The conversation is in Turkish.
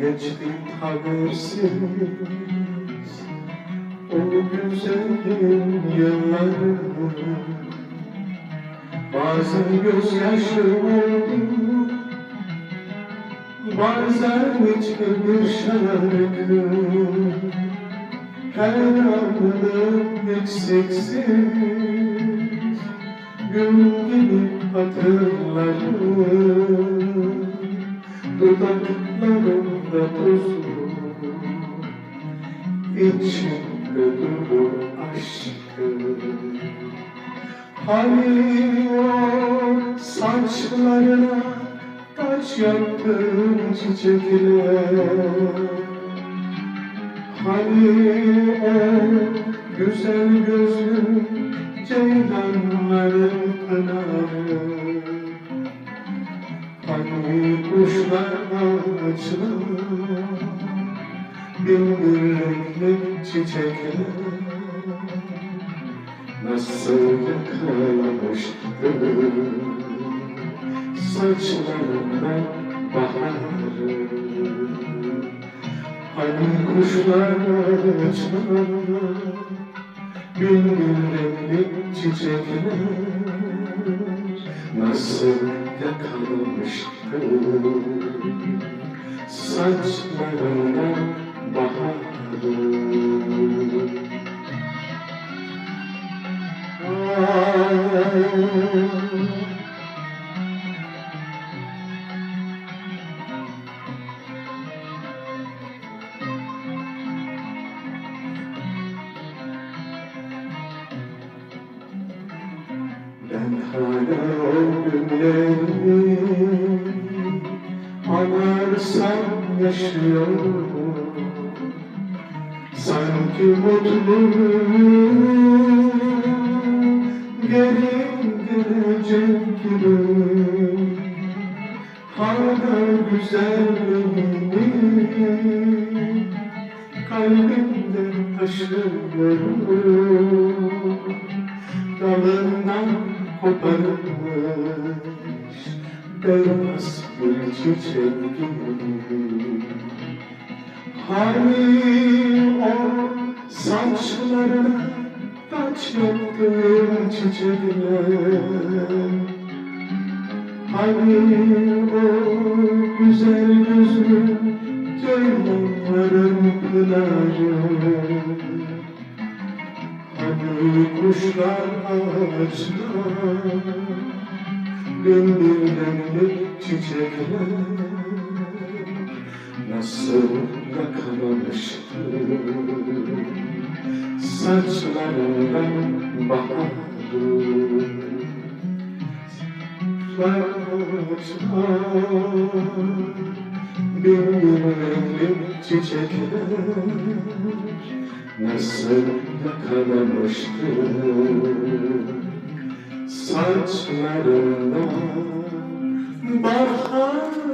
geçti habersiz? O güzelim yılları Bazen gözyaşı oldu Bazen içli bir şarkı. Her anını eksiksiz Gün gibi hatırlarım Dudaklarımda tuzlu İçimde duru aşkım Hani o saçlarına taç yaptığım çiçekler Hani o güzel gözlü ceylanların pınarı kuşlar ağaçlar Bin renkli çiçekler Nasıl yakalamıştı Saçlarından baharı Hani kuşlar ağaçlar Bin renkli çiçekler Nasıl yakalamıştı Saçlarından baharı Ben hala o günleri anarsam yaşıyorum. Sanki mutluluğum geri gelecek gibi. Hala güzelliğini kalbimde taşıyorum. Dalından koparılmış beyaz bir çiçek gibi Hani o saçlarına taç yaptığım çiçekler Hani o güzel gözlü ceylanların pınarı kuşlar ağaçlar renkli çiçekler Nasıl yakalamıştı Saçlarından baharı Kuşlar ağaçlar Renkli çiçekler Nasıl yakalamıştı Saçlarından baharı